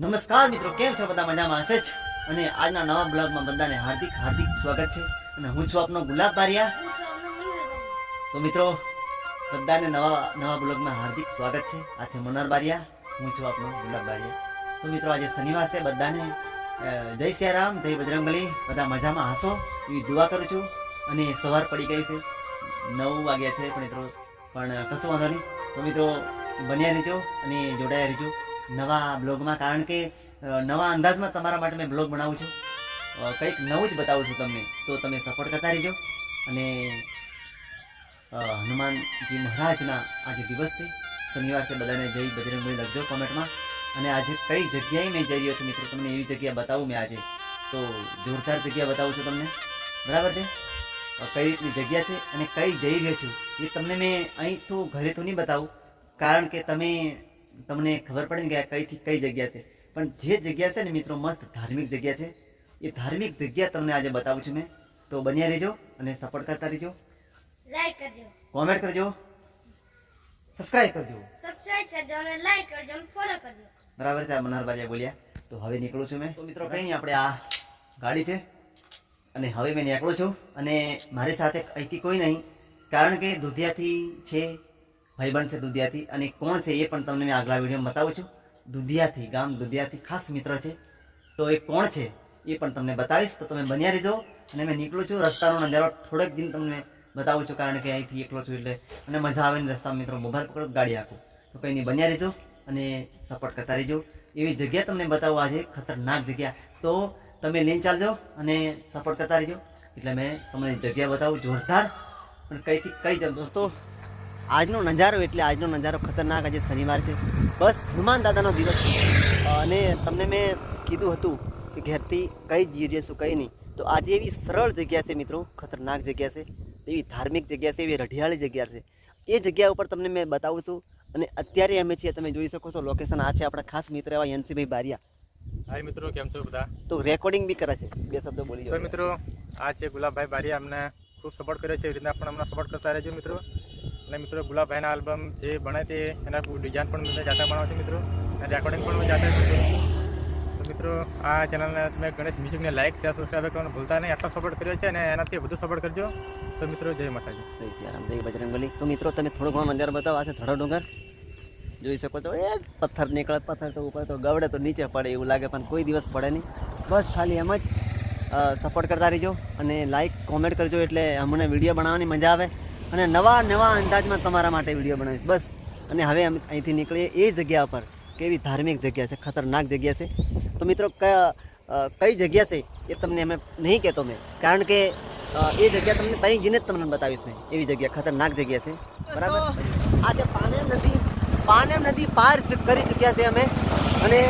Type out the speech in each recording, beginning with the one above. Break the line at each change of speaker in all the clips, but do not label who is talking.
નમસ્કાર મિત્રો, કેમ છો બધા? મજામાં હશે જ? અને આજના નવા બ્લોગમાં બધાને હાર્દિક હાર્દિક સ્વાગત છે. અને હું છું આપનો ગુલાબ બારિયા. તો મિત્રો, બધાને નવા નવા બ્લોગમાં હાર્દિક સ્વાગત છે. આ છે મનોહર બારિયા, હું છું આપનો ગુલાબ બારિયા. તો મિત્રો, આજે શનિવાર છે, બધાને જય સિયારામ, જય બજરંગલી બધા મજામાં હસો એવી દુઆ કરું છું. અને સવાર પડી ગઈ છે. નવ વાગ્યા છે પણ મિત્રો, પણ કશું વાંધો નહીં. તો મિત્રો, બન્યા રહેજો અને જોડાયા રહેજો. નવા બ્લોગમાં, કારણ કે નવા અંદાજમાં તમારા માટે મેં બ્લોગ બનાવું છું. કંઈક નવું જ બતાવું છું તમને. તો તમે સપોર્ટ કરતા રહેજો. અને હનુમાનજી મહારાજના આજે દિવસ છે. શનિવાર છે. બધાને જય બજરંગબલી લખજો કોમેન્ટમાં. અને આજે કઈ જગ્યાએ મેં જઈ રહ્યો છું મિત્રો? તમને એવી જગ્યા બતાવું મેં આજે. તો જોરદાર જગ્યા બતાવું છું તમને. બરાબર છે? કઈ રીતની જગ્યા છે અને કઈ જઈ રહ્યો છું એ તમને મેં અહીં તો ઘરે તો નહીં બતાવું. કારણ કે તમે તમને ખબર પડે ને કે કઈથી કઈ જગ્યા છે? પણ જે જગ્યા છે ને મિત્રો મસ્ત ધાર્મિક જગ્યા છે. એ ધાર્મિક જગ્યા તમને આજે બતાવું છું મેં. તો બન્યા રહેજો અને સપોર્ટ કરતા રહેજો.
લાઈક કરજો.
કોમેન્ટ કરજો. સબસ્ક્રાઇબ કરજો.
સબસ્ક્રાઇબ કરજો અને લાઈક કરજો અને ફોલો કરજો.
બરાબર છે આ મનહરબારિયા બોલ્યા. તો હવે નીકળું છું મેં. તો મિત્રો કંઈ નહીં આપણે આ ગાડી છે. અને હવે મેં નીકળું છું. અને મારી સાથે અહીંથી કોઈ નહીં. કારણ કે દુધિયાથી છે ભાઈબંધ છે દુધિયાથી. અને કોણ છે એ પણ તમને મેં આગલા વિડીયોમાં બતાવું છું. દુધિયાથી, ગામ દુધિયાથી ખાસ મિત્ર છે. તો એ કોણ છે એ પણ તમને બતાવીશ. તો તમે બન્યા રહેજો. અને મેં નીકળું છું રસ્તાનો નજારો થોડેક દિન તમને બતાવું છું, કારણ કે અહીંથી એકલો છું એટલે અને મજા આવે ને રસ્તા મિત્રો મોબાઈલ પકડો ગાડી આખું. તો કંઈ નહીં, બન્યા રહેજો અને સપોર્ટ કરતા રહેજો. એવી જગ્યા તમને બતાવું આજે, ખતરનાક જગ્યા. તો તમે લઈને ચાલજો અને સપોર્ટ કરતા રહેજો. એટલે મેં તમને જગ્યા બતાવું, જોરદાર. પણ કઈથી કઈ જાવ દોસ્તો આજનો નજારો એટલે આજનો નજારો ખતરનાક આજે શનિવાર છે. બસ હનુમાન દાદાનો દિવસ. અને તમને મેં કીધું હતું કે ઘેરથી કઈ જઈ રહીશું કઈ નહીં. તો આજે એવી સરળ જગ્યા છે મિત્રો ખતરનાક જગ્યા છે. એવી ધાર્મિક જગ્યા છે એવી રઢિયાળી જગ્યા છે. એ જગ્યા ઉપર તમને મેં બતાવું છું. અને અત્યારે અમે છીએ તમે જોઈ શકો છો લોકેશન આ છે આપણા ખાસ મિત્ર એવા યનસીભાઈ બારિયા.
હાય મિત્રો કેમ છો બધા?
તો રેકોર્ડિંગ બી કરે છે. બે શબ્દો બોલી
તો મિત્રો આ છે ગુલાબભાઈ બારિયા અમને ખૂબ સપોર્ટ કર્યો છે એવી રીતના પણ અમને સપોર્ટ કરતા રહેજો મિત્રો. અને મિત્રો, ગુલાબભાઈના આલ્બમ જે બને તે એના ડિઝાઇન પણ મેં જાતે બનાવું છું મિત્રો. અને રેકોર્ડિંગ પણ મેં જાતે મિત્રો, આ ચેનલને તમે ગણેશ મ્યુઝિકને લાઇક શેર સબસ્ક્રાઈબ કરવાનું ભૂલતા નહીં. આટલો સપોર્ટ કર્યો છે અને એનાથી વધુ સપોર્ટ કરજો. તો મિત્રો, જય માતાજી.
જય જય બજરંગબલી તો મિત્રો, તમે થોડો ઘણો નજારો બતાવો. આ છે થોડો ડુંગર. જોઈ શકો તો એ પથ્થર નીકળે પથ્થર તો ઉપર તો ગવડે તો નીચે પડે એવું લાગે, પણ કોઈ દિવસ પડે નહીં. બસ ખાલી એમ જ સપોર્ટ કરતા રહેજો અને લાઇક કોમેન્ટ કરજો એટલે અમને વીડિયો બનાવવાની મજા આવે. અને નવા નવા અંદાજમાં તમારા માટે વીડિયો બનાવીશ. બસ. અને હવે અમે અહીંથી નીકળીએ એ જગ્યા પર કેવી ધાર્મિક જગ્યા છે ખતરનાક જગ્યા છે. તો મિત્રો કયા કઈ જગ્યા છે એ તમને અમે નહીં કહેતો મેં. કારણ કે એ જગ્યા તમને ત્યાં જઈને જ તમને બતાવીશ મેં. એવી જગ્યા ખતરનાક જગ્યા છે. બરાબર? આજે પાનેમ નદી પાનેમ નદી પાર કરી ચૂક્યા છે અમે. અને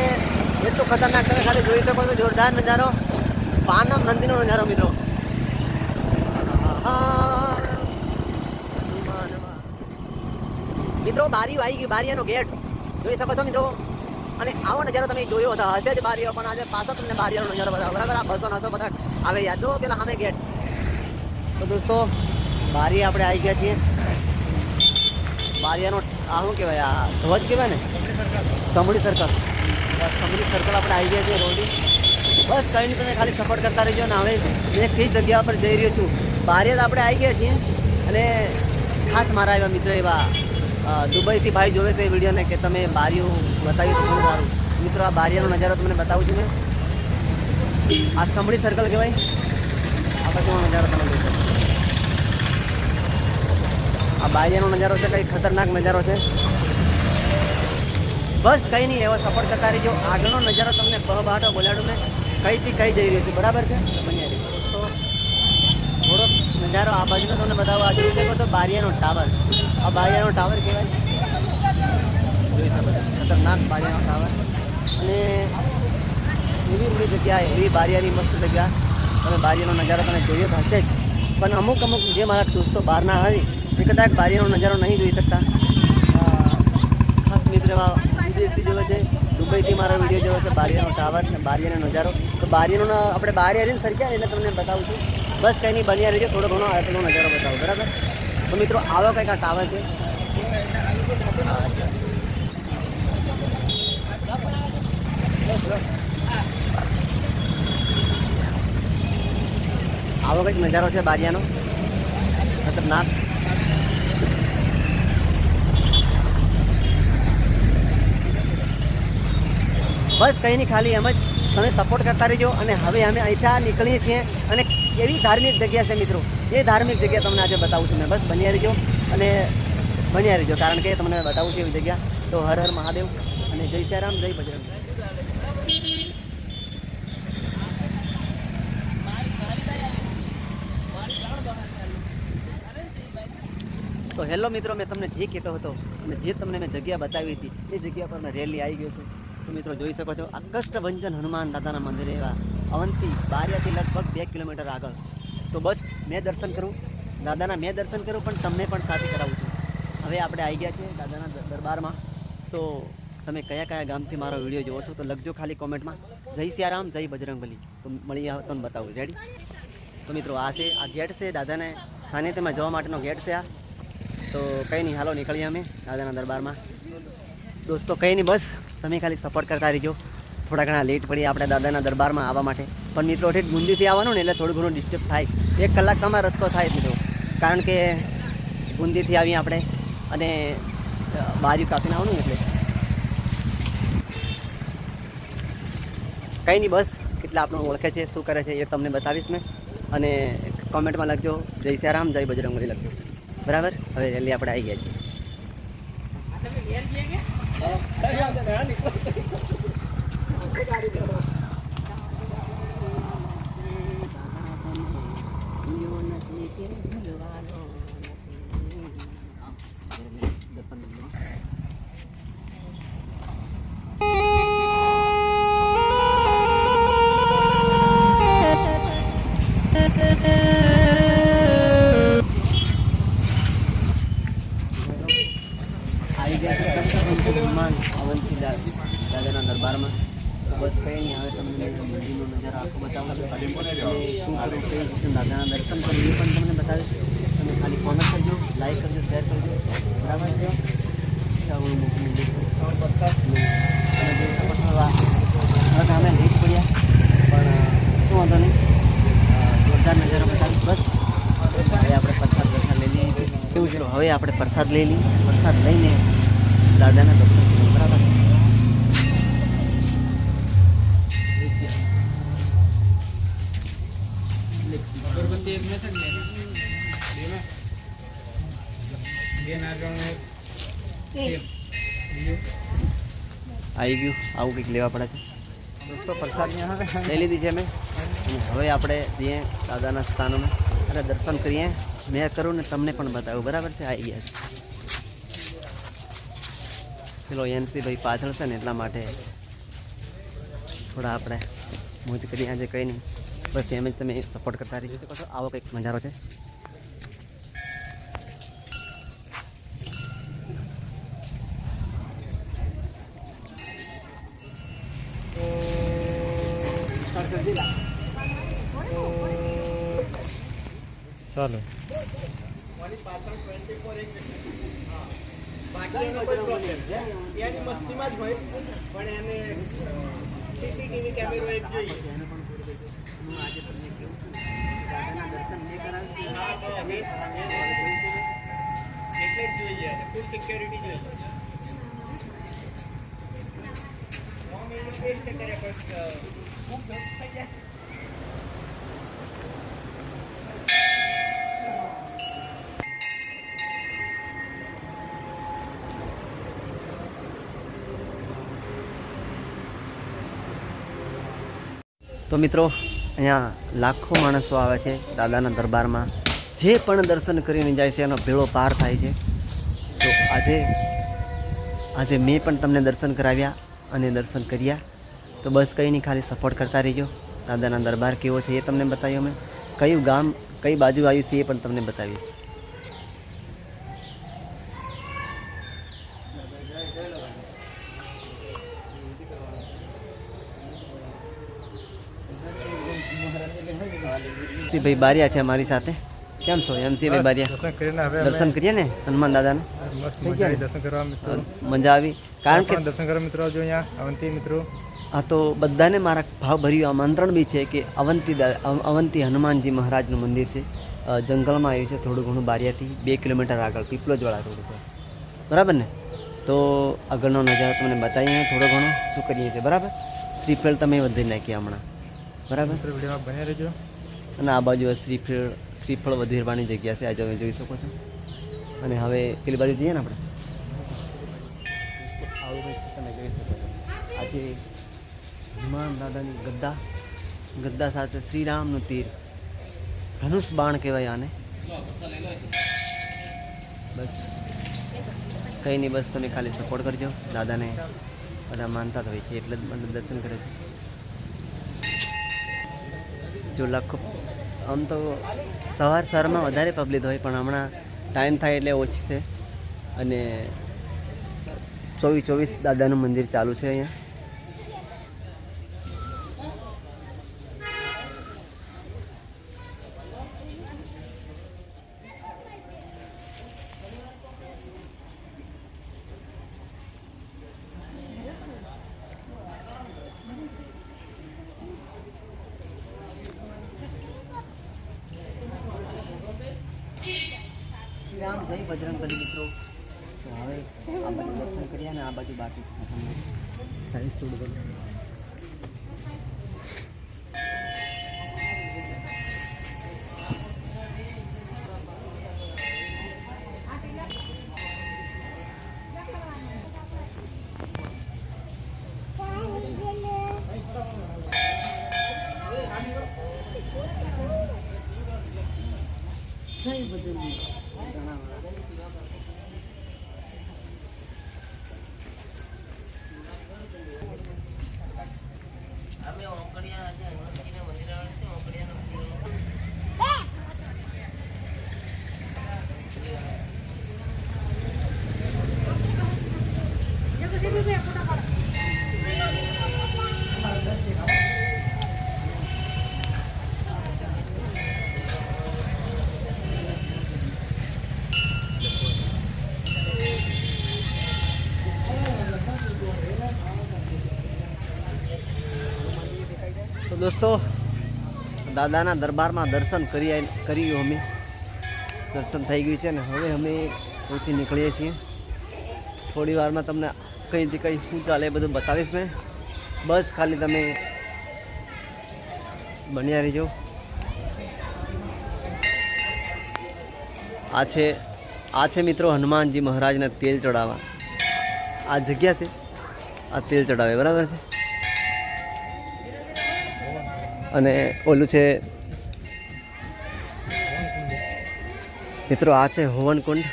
એટલું ખતરનાક તમે ખાલી જોઈ શકો છો જોરદાર નજારો. પાનમ નદીનો નજારો મિત્રો. મિત્રો બારીઓ આવી ગઈ, બારીયાનો ગેટ. જોઈ શકો છો મિત્રો? અને આવો નજારો તમે જોયો હતો હશે જ બારીઓ, પણ આજે પાછો તમને બારીયાનો નજારો બતાવો. બરાબર? આ બસો નસો બધા આવે યાદ જો પેલા સામે ગેટ. તો દોસ્તો, બારી આપણે આવી ગયા છીએ. બારીયાનો, આ શું કહેવાય? આ ધ્વજ કહેવાય ને? સમડી સર્કલ સમડી સર્કલ આપણે આવી ગયા છીએ રોડી બસ, કંઈ નહીં, તમે ખાલી સપોર્ટ કરતા રહેજો ને હવે મેં કઈ જગ્યા પર જઈ રહ્યો છું. બારીએ તો આપણે આવી ગયા છીએ. અને ખાસ મારા એવા મિત્રો એવા દુબઈથી ભાઈ જોવે છે એ વિડીયોને કે તમે બારીઓ બતાવી તો ઘણું સારું. મિત્રો, આ બારીયાનો નજારો તમને બતાવું છું મેં. આ સમડી સર્કલ કહેવાય. આ બધો નજારો તમે જોઈ આ બારીયાનો નજારો છે, કંઈ ખતરનાક નજારો છે. બસ કંઈ નહીં, એવો સફર કરતા રહીજો આગળનો નજારો તમને બહબાટો બોલાડું મેં. કઈથી કઈ જઈ રહ્યું છું, બરાબર છે? બન્યા રહીજો તો થોડોક નજારો આ બાજુનો તમને બતાવો આજે જોઈ શકો તો બારિયાનો ટાવર. આ બારિયાનો ટાવર કહેવાય. જોઈ ખતરનાક બારિયાનો ટાવર. અને એવી એવી જગ્યા એવી બારિયાની મસ્ત જગ્યા. તમે બારિયાનો નજારો તમે જોઈએ તો હશે જ પણ અમુક અમુક જે મારા દોસ્તો બહારના હોય, એ કદાચ બારિયાનો નજારો નહીં જોઈ શકતા. ખાસ મિત્ર વિદેશથી જોવે છે, દુબઈથી મારો વીડિયો જોવે છે, બારિયાનો ટાવર અને બારિયાનો નજારો. તો બારિયાનો આપણે બારી આવીને સરક્યા એટલે તમને બતાવું છું. બસ કંઈ નહીં, બન્યા રહેજો, થોડો ઘણો આટલો નજારો બતાવો, બરાબર? તો મિત્રો, આવો કંઈક આ ટાવર છે. આવો કંઈક નજારો છે બારિયાનો. ખતરનાક. બસ કંઈ નહીં, ખાલી એમ જ. તમે સપોર્ટ કરતા રહેજો અને હવે અમે અહીંથી નીકળીએ છીએ અને એવી ધાર્મિક જગ્યા છે મિત્રો. એ ધાર્મિક જગ્યા તમને આજે બતાવું છું મેં. બસ બન્યા રહીજો અને બન્યા રહીજો. કારણ કે તમને બતાવું છું એવી જગ્યા. તો હર હર મહાદેવ અને જય શ્યારામ જય બજરંગ તો હેલો મિત્રો, મેં તમને જે કહેતો હતો અને જે તમને મેં જગ્યા બતાવી હતી, એ જગ્યા પર મેં રેલી આવી ગયો છું. તો મિત્રો, જોઈ શકો છો, આ કષ્ટભંજન હનુમાન દાદાના મંદિર એવા અવંતી બારિયાથી લગભગ બે કિલોમીટર આગળ. તો બસ, મેં દર્શન કરું દાદાના મેં દર્શન કરું પણ તમને પણ સાથે કરાવું છું. હવે આપણે આવી ગયા છીએ દાદાના દરબારમાં. તો તમે કયા કયા ગામથી મારો વીડિયો જોવો છો, તો લખજો ખાલી કોમેન્ટમાં. જય સિયારામ, જય બજરંગબલી. તો મળી આવો તમને બતાવું. રેડી તો મિત્રો, આ છે, આ ગેટ છે દાદાને. સાનિધ્યમાં જવા માટેનો ગેટ છે આ. તો કંઈ નહીં, હાલો નીકળીએ અમે દાદાના દરબારમાં. દોસ્તો, કંઈ નહીં, બસ. તમે ખાલી સપોર્ટ કરતા રહીજો. થોડા ઘણા લેટ પડી આપણે દાદાના દરબારમાં આવવા માટે પણ મિત્રો ઠેઠ બુંદીથી આવવાનું ને એટલે થોડું ઘણું ડિસ્ટર્બ થાય એક કલાક તમારો રસ્તો થાય મિત્રો કારણ કે ગુંદીથી આવીએ આપણે અને બારી કાપીને આવવાનું એટલે કંઈ નહીં બસ કેટલા આપણું ઓળખે છે શું કરે છે એ તમને બતાવીશ મેં અને કોમેન્ટમાં લખજો જય સિયારામ જય બજરંગલી લખજો બરાબર હવે રેલી આપણે આવી ગયા છીએ આવી કરું કઈ દાદાના દર્શન કરું, એ પણ તમને બતાવીશ. તમે ખાલી કોમેન્ટ કરજો લાઈક કરજો શેર કરજો. બરાબર છે? ચાવડું મૂકી તમે જોઈ શકો છો હવે અમે પડ્યા, પણ શું વાંધો નહીં. જોરદાર નજારો બતાવીશ, બસ. હવે આપણે પ્રસાદ પ્રસાદ લઈ લઈએ. કેવું હવે આપણે પ્રસાદ લઈ લઈએ. પ્રસાદ લઈને દાદાના દર્શન બરાબર
અગરબત્તી એક મેથડ ને? બેમાં બે નાગરણો એક.
આવી ગયું. આવું કંઈક લેવા પડે છે. દોસ્તો પ્રસાદ લઈ લીધી છે અમે. અને હવે આપણે જઈએ દાદાના સ્થાનોમાં. અને દર્શન કરીએ. મેં કરું ને તમને પણ બતાવું. બરાબર છે? આવી ગયા છે. પેલો એનસી ભાઈ પાછળ છે ને એટલા માટે થોડા આપણે મોજ કરીએ. આજે કંઈ નહીં. બસ એમ જ તમે સપોર્ટ કરતા રહી શકો છો આવો કંઈક નજારો છે
ચાલો
એની મસ્તીમાં જ હોય પણ એને સીસીટીવી કેમેરો એક જોઈએ
આજે તમને કેવું છું દાદાના દર્શન મેં કરાવ્યું
હા, બસ. એટલે જ જોઈએ ફૂલ સિક્યોરિટી જોઈએ નોમ એનું ટેસ્ટ કરે પણ અ, ખૂબ ભેગું થઈ જાય
તો મિત્રો અહીંયા લાખો માણસો આવે છે દાદાના દરબારમાં. જે પણ દર્શન કરીને જાય છે, એનો ભેળો પાર થાય છે. તો આજે આજે મેં પણ તમને દર્શન કરાવ્યા અને દર્શન કર્યા. તો બસ કંઈ નહીં, ખાલી સપોર્ટ કરતા રહીજો. દાદાના દરબાર કેવો છે એ તમને બતાવ્યું અમે. કયું ગામ, કઈ બાજુ આવ્યું છે એ પણ તમને બતાવીશ. એમસી ભાઈ બારિયા છે અમારી સાથે. કેમ છો એમસી ભાઈ બારિયા?
દર્શન
કરીએ ને હનુમાન દાદાના?
મજા આવી.
કારણ કે
દર્શન કરવા મિત્રો આવજો અહીંયા અવંતી મિત્રો.
આ તો બધાને મારા ભાવભર્યું આમંત્રણ બી છે કે અવંતી અવંતી હનુમાનજી મહારાજનું મંદિર છે. જંગલમાં આવ્યું છે થોડું ઘણું બારિયાથી બે કિલોમીટર આગળ પીપલોજવાળા રોડ ઉપર. બરાબર ને? તો આગળનો નજારો તમને બતાવીએ થોડો ઘણો શું કરીએ છીએ બરાબર? શ્રીફળ તમે વધી નાખ્યા હમણાં. બરાબર?
વિડીયોમાં બને રહેજો.
અને આ બાજુ શ્રીફળ શ્રીફળ વધેરવાની જગ્યા છે આ તમે જોઈ શકો છો. અને હવે પેલી બાજુ જઈએ ને આપણે? તમે જોઈ શકો છો. આજે હનુમાન દાદાની ગદ્દા ગદ્દા સાથે શ્રીરામનું તીર. ધનુષ બાણ કહેવાય આને. બસ. કંઈ નહીં, બસ તમે ખાલી સપોર્ટ કરજો. દાદાને બધા માનતા હોય છે, એટલે જ મતલબ દર્શન કરે છે. જો લાખો આમ તો સવાર સવારમાં વધારે પબ્લિક હોય, પણ હમણાં ટાઈમ થાય એટલે ઓછી છે. અને ચોવીસ ચોવીસ દાદાનું મંદિર ચાલુ છે અહીંયા રામ જય બજરંગ બલી મિત્રો તો હવે આ બાજુ દર્શન કર્યા ને આ બાજુ બાકી સાયન્સ થોડું બધું દોસ્તો, દાદાના દરબારમાં દર્શન કરી કર્યું અમે. દર્શન થઈ ગયું છે ને હવે અમે અહીંથી નીકળીએ છીએ. થોડી વારમાં તમને કંઈથી કંઈ શું ચાલે બધું બતાવીશ મેં. બસ ખાલી તમે બન્યા રહીજો. આ છે આ છે મિત્રો હનુમાનજી મહારાજને તેલ ચડાવવા. આ જગ્યા છે. આ તેલ ચડાવે, બરાબર છે? અને ઓલું છે, મિત્રો આ છે હોવનકુંડ.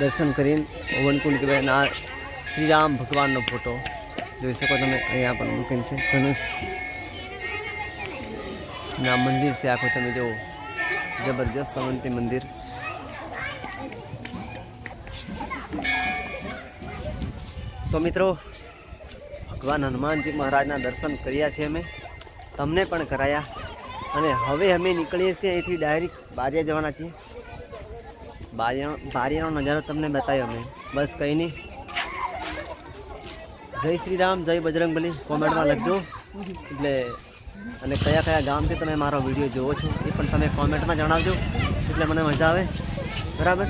દર્શન કરીને હવનકુંડ કહેવાય અને આ શ્રીરામ ભગવાનનો ફોટો જોઈ શકો તમે, અહીંયા પણ મૂકેલ છે. ધનુષ. ના મંદિર છે આખું, તમે જુઓ. જબરજસ્ત સવંતી મંદિર. તો મિત્રો, ભગવાન હનુમાનજી મહારાજના દર્શન કર્યા છે અમે. તમને પણ કરાયા. અને હવે અમે નીકળીએ છીએ અહીંથી ડાયરેક્ટ બારિયા જવાના છીએ. બારિયા, બારિયાનો નજારો તમને બતાવ્યો અમે. બસ કંઈ નહીં. જય શ્રી રામ, જય બજરંગબલી. કોમેન્ટમાં લખજો. એટલે અને કયા કયા ગામથી તમે મારો વીડિયો જોવો છો એ પણ તમે કોમેન્ટમાં જણાવજો. એટલે મને મજા આવે. બરાબર?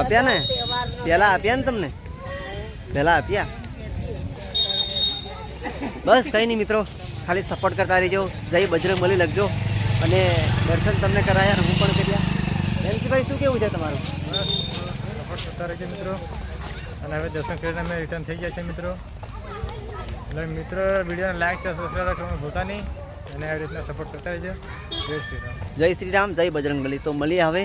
આપ્યા ને? પેલા આપ્યા ને તમને? પેલા આપ્યા? બસ કંઈ નહીં મિત્રો ખાલી સપોર્ટ કરતા રહેજો જય બજરંગ બલી લખજો અને દર્શન તમને કરાયા હું પણ કર્યા બેનસીભાઈ શું કેવું છે તમારું?
સપોર્ટ કરતા રહેજો મિત્રો. અને હવે દર્શન કરીને અમે રિટર્ન થઈ ગયા છે મિત્રો. એટલે મિત્રો વિડીયોને લાઈક છે સબસ્ક્રાઈબ કરવાનું ભૂલતા નહીં. અને આવી રીતના સપોર્ટ કરતા રહેજો. જય શ્રી રામ.
જય શ્રી રામ જય બજરંગ બલી. તો મળીએ હવે.